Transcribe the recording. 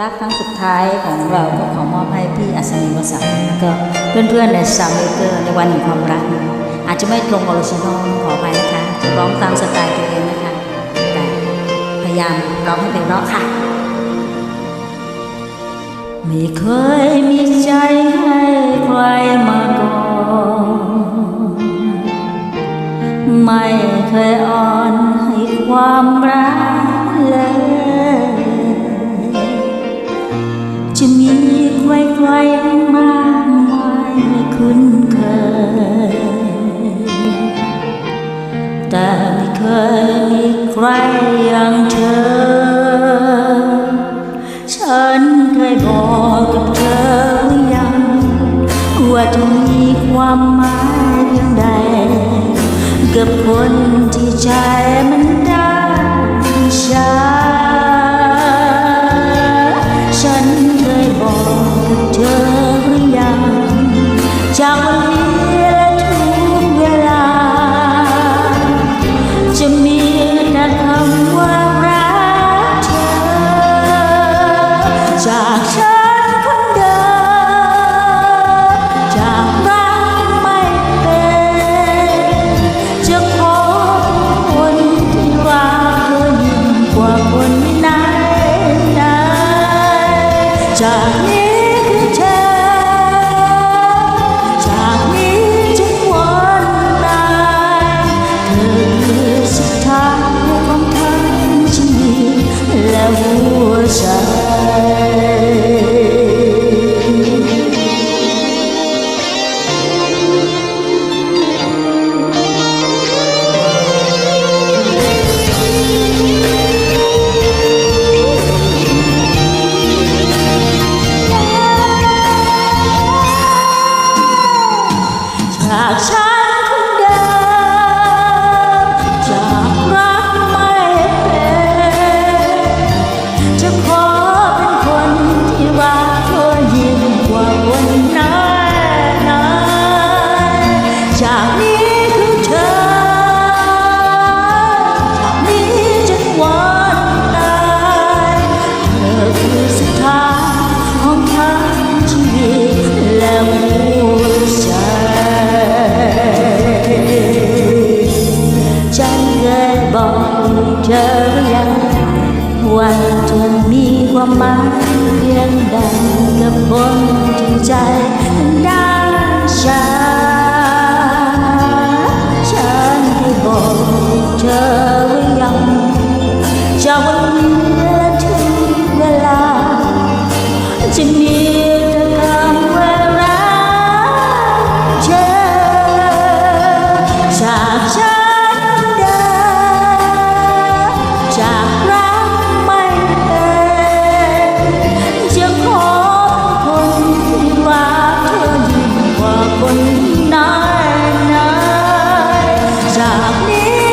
รักครั้งสุดท้ายของเราก็ขอมอบให้พี่อัศนีวสันก็เพื่อนๆในซาวเมเกอร์ในวันแห่งความรัก อาจจะไม่ตรงออริจินอลขออภัยนะคะจะร้องตามสไตล์ตัวเองนะคะแต่พยายามร้องให้เป็นเพราะค่ะ ไม่เคยมีใจให้ใครมาก่อนไม่เคยอ่อนให้ความรักเลย จะมีใครใครๆมากมายคุ้นเคย แต่ไม่เคยมีใครอย่างเธอ ฉันเคยบอกกับเธอยัง ว่าจะมีความหมายเพียงใด กับคนที่ใจมันได้ชา จากฉันคนเดิมจากรักไม่เป็นจะขอคนที่รักเธอยิ่งกว่าคนไหนไหนจาก เธอหรือยังว่าเธอมีความหมายเพียงใดกับคนที่ใจริงใจ need